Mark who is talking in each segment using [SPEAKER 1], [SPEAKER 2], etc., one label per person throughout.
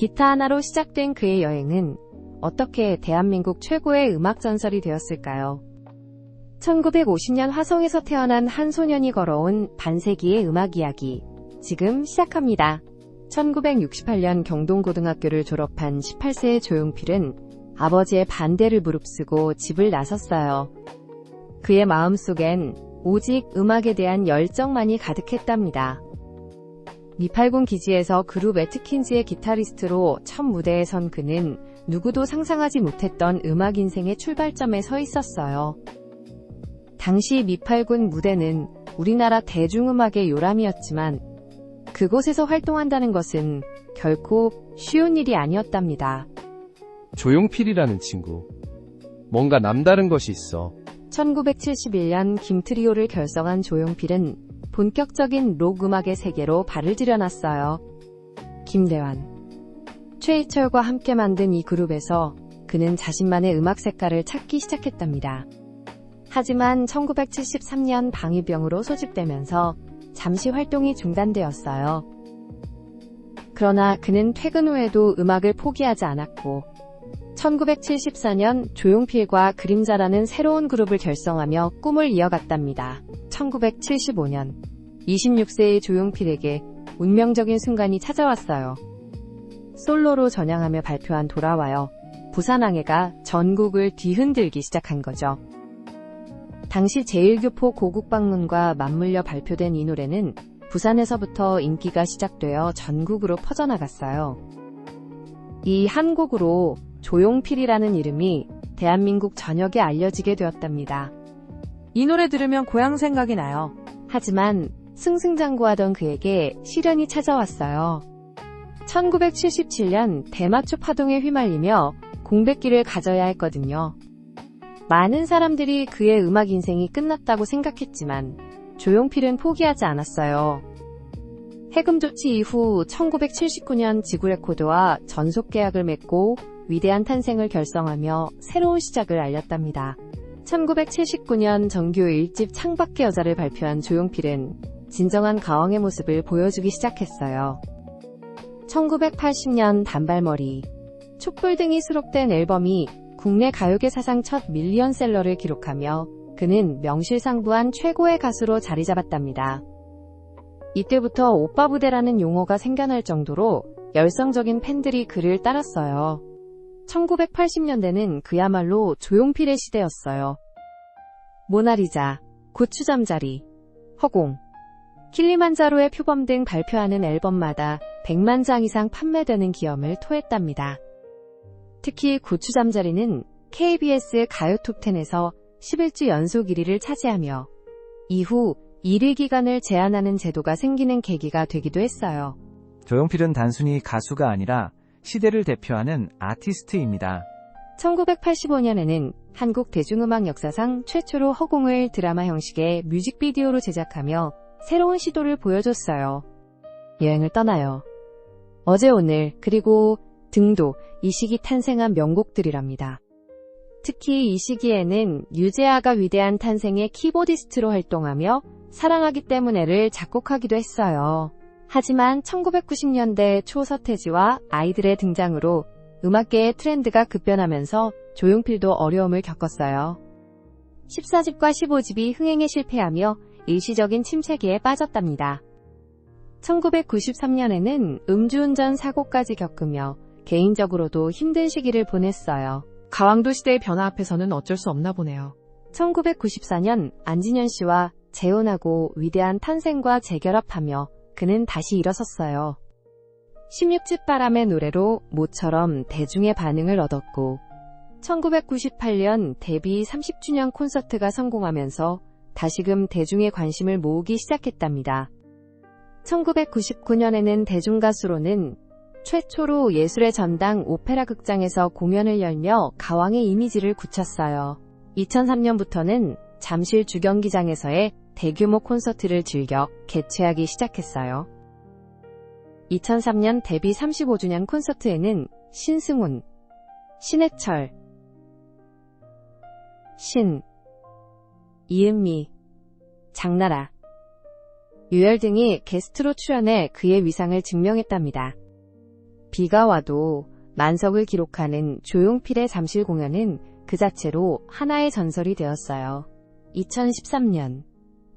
[SPEAKER 1] 기타 하나로 시작된 그의 여행은 어떻게 대한민국 최고의 음악 전설이 되었을까요? 1950년 화성에서 태어난 한 소년이 걸어온 반세기의 음악 이야기. 지금 시작합니다. 1968년 경동고등학교를 졸업한 18세의 조용필은 아버지의 반대를 무릅쓰고 집을 나섰어요. 그의 마음속엔 오직 음악에 대한 열정만이 가득했답니다. 미팔군 기지에서 그룹 에트킨즈의 기타리스트로 첫 무대에 선 그는 누구도 상상하지 못했던 음악 인생의 출발점에 서 있었어요. 당시 미팔군 무대는 우리나라 대중음악의 요람이었지만 그곳에서 활동한다는 것은 결코 쉬운 일이 아니었답니다.
[SPEAKER 2] 조용필이라는 친구. 뭔가 남다른 것이 있어.
[SPEAKER 1] 1971년 김트리오를 결성한 조용필은 본격적인 록 음악의 세계로 발을 들여놨어요. 김대환, 최희철과 함께 만든 이 그룹에서 그는 자신만의 음악 색깔을 찾기 시작했답니다. 하지만 1973년 방위병으로 소집되면서 잠시 활동이 중단되었어요. 그러나 그는 퇴근 후에도 음악을 포기하지 않았고 1974년 조용필과 그림자라는 새로운 그룹을 결성하며 꿈을 이어갔답니다. 1975년 26세의 조용필에게 운명적인 순간이 찾아왔어요. 솔로로 전향하며 발표한 돌아와요. 부산항해가 전국을 뒤흔들기 시작한 거죠. 당시 제1교포 고국방문과 맞물려 발표된 이 노래는 부산에서부터 인기가 시작되어 전국으로 퍼져나갔어요. 이 한 곡으로 조용필이라는 이름이 대한민국 전역에 알려지게 되었답니다.
[SPEAKER 3] 이 노래 들으면 고향 생각이 나요.
[SPEAKER 1] 하지만 승승장구하던 그에게 시련이 찾아왔어요. 1977년 대마초 파동에 휘말리며 공백기를 가져야 했거든요. 많은 사람들이 그의 음악 인생이 끝났다고 생각했지만 조용필은 포기하지 않았어요. 해금 조치 이후 1979년 지구레코드와 전속 계약을 맺고 위대한 탄생을 결성하며 새로운 시작을 알렸답니다. 1979년 정규 1집 창밖의 여자를 발표한 조용필은 진정한 가왕의 모습을 보여주기 시작했어요. 1980년 단발머리, 촛불 등이 수록된 앨범이 국내 가요계 사상 첫 밀리언셀러를 기록하며 그는 명실상부한 최고의 가수로 자리 잡았답니다. 이때부터 오빠 부대라는 용어가 생겨날 정도로 열성적인 팬들이 그를 따랐어요. 1980년대는 그야말로 조용필의 시대였어요. 모나리자, 고추잠자리, 허공, 킬리만자로의 표범 등 발표하는 앨범마다 100만 장 이상 판매되는 기염을 토했답니다. 특히 고추잠자리는 KBS 가요 톱10에서 11주 연속 1위를 차지하며 이후 1위 기간을 제한하는 제도가 생기는 계기가 되기도 했어요.
[SPEAKER 4] 조용필은 단순히 가수가 아니라 시대를 대표하는 아티스트입니다.
[SPEAKER 1] 1985년에는 한국 대중음악 역사상 최초로 허공을 드라마 형식의 뮤직비디오로 제작하며 새로운 시도를 보여줬어요. 여행을 떠나요. 어제 오늘 그리고 등도 이 시기 탄생한 명곡들이랍니다. 특히 이 시기에는 유재하가 위대한 탄생의 키보디스트로 활동하며 사랑하기 때문에를 작곡하기도 했어요. 하지만 1990년대 초 서태지와 아이들의 등장으로 음악계의 트렌드가 급변하면서 조용필도 어려움을 겪었어요. 14집과 15집이 흥행에 실패하며 일시적인 침체기에 빠졌답니다. 1993년에는 음주운전 사고까지 겪으며 개인적으로도 힘든 시기를 보냈어요.
[SPEAKER 3] 가왕도 시대의 변화 앞에서는 어쩔 수 없나 보네요.
[SPEAKER 1] 1994년 안진현 씨와 재혼하고 위대한 탄생과 재결합하며 그는 다시 일어섰어요. 16집 바람의 노래로 모처럼 대중의 반응을 얻었고 1998년 데뷔 30주년 콘서트가 성공하면서 다시금 대중의 관심을 모으기 시작했답니다. 1999년에는 대중가수로는 최초로 예술의 전당 오페라 극장에서 공연을 열며 가왕의 이미지를 굳혔어요. 2003년부터는 잠실 주경기장에서의 대규모 콘서트를 즐겨 개최하기 시작했어요. 2003년 데뷔 35주년 콘서트에는 신승훈, 신해철, 신, 이은미, 장나라, 유열 등이 게스트로 출연해 그의 위상을 증명했답니다. 비가 와도 만석을 기록하는 조용필의 잠실 공연은 그 자체로 하나의 전설이 되었어요. 2013년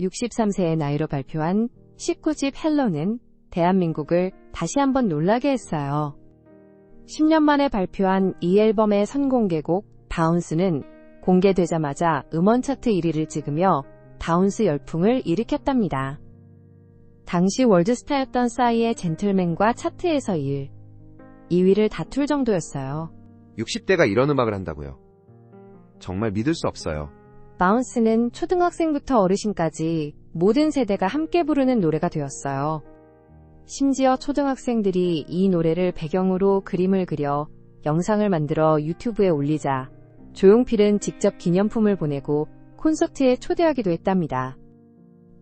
[SPEAKER 1] 63세의 나이로 발표한 19집 헬로는 대한민국을 다시 한번 놀라게 했어요. 10년 만에 발표한 이 앨범의 선공개곡 바운스는 공개되자마자 음원 차트 1위를 찍으며 바운스 열풍을 일으켰답니다. 당시 월드스타였던 싸이의 젠틀맨과 차트에서 1, 2위를 다툴 정도였어요.
[SPEAKER 5] 60대가 이런 음악을 한다고요. 정말 믿을 수 없어요.
[SPEAKER 1] 바운스는 초등학생부터 어르신까지 모든 세대가 함께 부르는 노래가 되었어요. 심지어 초등학생들이 이 노래를 배경으로 그림을 그려 영상을 만들어 유튜브에 올리자 조용필은 직접 기념품을 보내고 콘서트에 초대하기도 했답니다.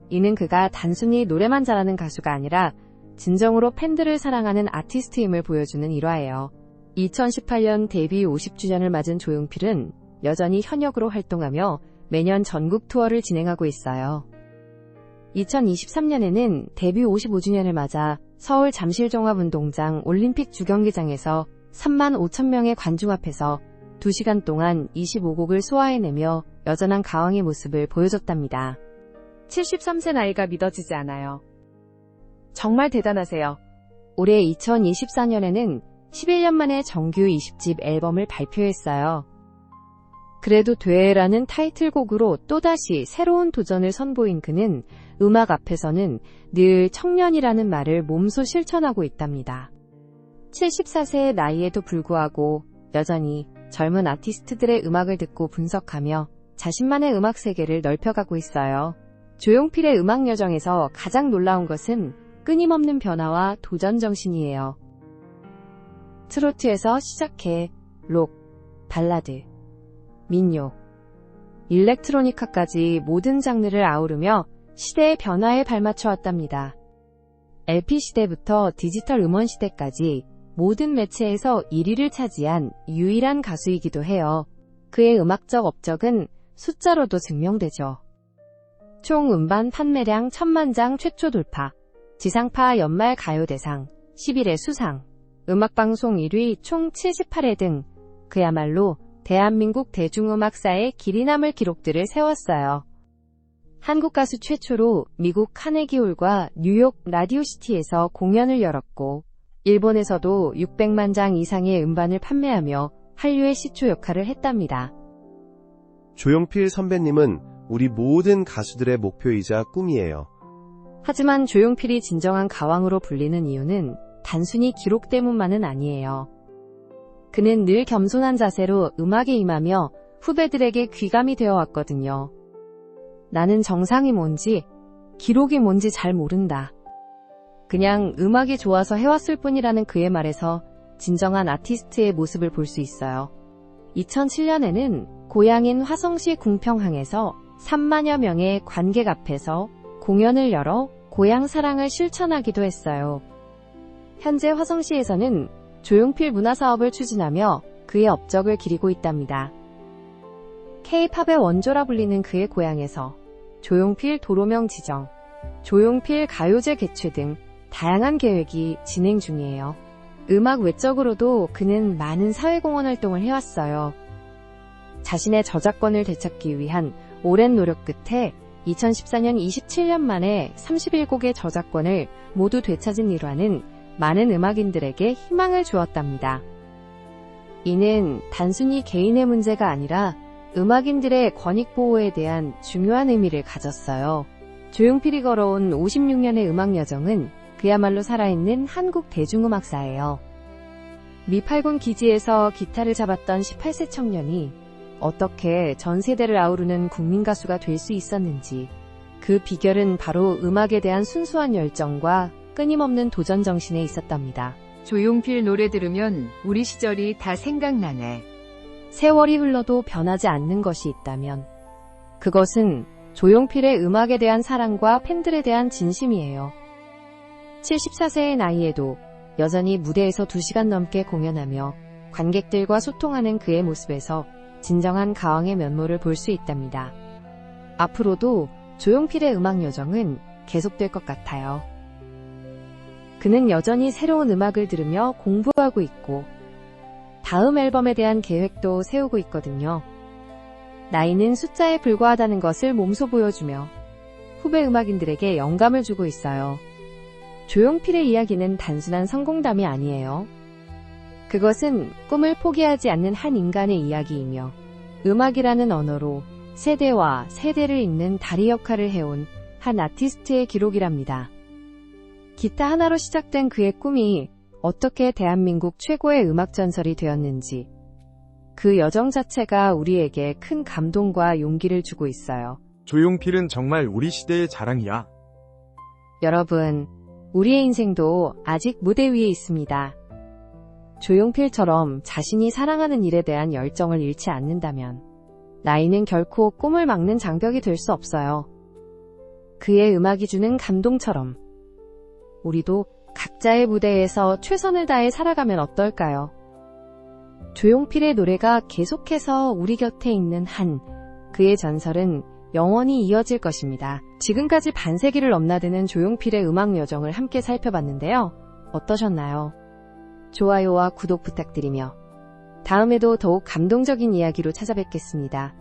[SPEAKER 1] 이는 그가 단순히 노래만 잘하는 가수가 아니라 진정으로 팬들을 사랑하는 아티스트임을 보여주는 일화예요. 2018년 데뷔 50주년을 맞은 조용필은 여전히 현역으로 활동하며 매년 전국 투어를 진행하고 있어요. 2023년에는 데뷔 55주년을 맞아 서울 잠실종합운동장 올림픽 주경기장에서 3만 5천 명의 관중 앞에서 2시간 동안 25곡을 소화해내며 여전한 가왕의 모습을 보여줬답니다. 73세 나이가 믿어지지 않아요. 정말 대단하세요. 올해 2024년에는 11년 만에 정규 20집 앨범을 발표했어요. 그래도 돼라는 타이틀곡으로 또다시 새로운 도전을 선보인 그는 음악 앞에서는 늘 청년이라는 말을 몸소 실천하고 있답니다. 74세의 나이에도 불구하고 여전히 젊은 아티스트들의 음악을 듣고 분석하며 자신만의 음악 세계를 넓혀가고 있어요. 조용필의 음악 여정에서 가장 놀라운 것은 끊임없는 변화와 도전 정신이에요. 트로트에서 시작해 록, 발라드, 민요, 일렉트로니카까지 모든 장르를 아우르며 시대의 변화에 발맞춰 왔답니다. LP 시대부터 디지털 음원 시대까지 모든 매체에서 1위를 차지한 유일한 가수이기도 해요. 그의 음악적 업적은 숫자로도 증명되죠. 총 음반 판매량 1000만 장 최초 돌파, 지상파 연말 가요대상, 11회 수상, 음악방송 1위 총 78회 등 그야말로 대한민국 대중음악사의 길이 남을 기록들을 세웠어요. 한국 가수 최초로 미국 카네기홀과 뉴욕 라디오시티에서 공연을 열었고, 일본에서도 600만 장 이상의 음반을 판매하며 한류의 시초 역할을 했답니다.
[SPEAKER 6] 조용필 선배님은 우리 모든 가수들의 목표이자 꿈이에요.
[SPEAKER 1] 하지만 조용필이 진정한 가왕으로 불리는 이유는 단순히 기록 때문만은 아니에요. 그는 늘 겸손한 자세로 음악에 임하며 후배들에게 귀감이 되어 왔거든요. 나는 정상이 뭔지, 기록이 뭔지 잘 모른다. 그냥 음악이 좋아서 해왔을 뿐이라는 그의 말에서 진정한 아티스트의 모습을 볼 수 있어요. 2007년에는 고향인 화성시 궁평항에서 3만여 명의 관객 앞에서 공연을 열어 고향 사랑을 실천하기도 했어요. 현재 화성시에서는 조용필 문화사업을 추진하며 그의 업적을 기리고 있답니다. K-팝의 원조라 불리는 그의 고향에서 조용필 도로명 지정, 조용필 가요제 개최 등 다양한 계획이 진행 중이에요. 음악 외적으로도 그는 많은 사회공헌 활동을 해왔어요. 자신의 저작권을 되찾기 위한 오랜 노력 끝에 2014년 27년 만에 31곡의 저작권을 모두 되찾은 일화는 많은 음악인들에게 희망을 주었답니다. 이는 단순히 개인의 문제가 아니라 음악인들의 권익 보호에 대한 중요한 의미를 가졌어요. 조용필이 걸어온 56년의 음악 여정은 그야말로 살아있는 한국 대중음악사예요. 미팔군 기지에서 기타를 잡았던 18세 청년이 어떻게 전 세대를 아우르는 국민 가수가 될 수 있었는지 그 비결은 바로 음악에 대한 순수한 열정과 끊임없는 도전 정신에 있었답니다.
[SPEAKER 7] 조용필 노래 들으면 우리 시절이 다 생각나네.
[SPEAKER 1] 세월이 흘러도 변하지 않는 것이 있다면 그것은 조용필의 음악에 대한 사랑과 팬들에 대한 진심이에요. 74세의 나이에도 여전히 무대에서 2시간 넘게 공연하며 관객들과 소통하는 그의 모습에서 진정한 가왕의 면모를 볼 수 있답니다. 앞으로도 조용필의 음악 여정은 계속될 것 같아요. 그는 여전히 새로운 음악을 들으며 공부하고 있고, 다음 앨범에 대한 계획도 세우고 있거든요. 나이는 숫자에 불과하다는 것을 몸소 보여주며 후배 음악인들에게 영감을 주고 있어요. 조용필의 이야기는 단순한 성공담이 아니에요. 그것은 꿈을 포기하지 않는 한 인간의 이야기이며 음악이라는 언어로 세대와 세대를 잇는 다리 역할을 해온 한 아티스트의 기록이랍니다. 기타 하나로 시작된 그의 꿈이 어떻게 대한민국 최고의 음악 전설이 되었는지 그 여정 자체가 우리에게 큰 감동과 용기를 주고 있어요.
[SPEAKER 8] 조용필은 정말 우리 시대의 자랑이야.
[SPEAKER 1] 여러분, 우리의 인생도 아직 무대 위에 있습니다. 조용필처럼 자신이 사랑하는 일에 대한 열정을 잃지 않는다면 나이는 결코 꿈을 막는 장벽이 될 수 없어요. 그의 음악이 주는 감동처럼 우리도 각자의 무대에서 최선을 다해 살아가면 어떨까요? 조용필의 노래가 계속해서 우리 곁에 있는 한 그의 전설은 영원히 이어질 것입니다. 지금까지 반세기를 넘나드는 조용필의 음악 여정을 함께 살펴봤는데요. 어떠셨나요? 좋아요와 구독 부탁드리며 다음에도 더욱 감동적인 이야기로 찾아뵙겠습니다.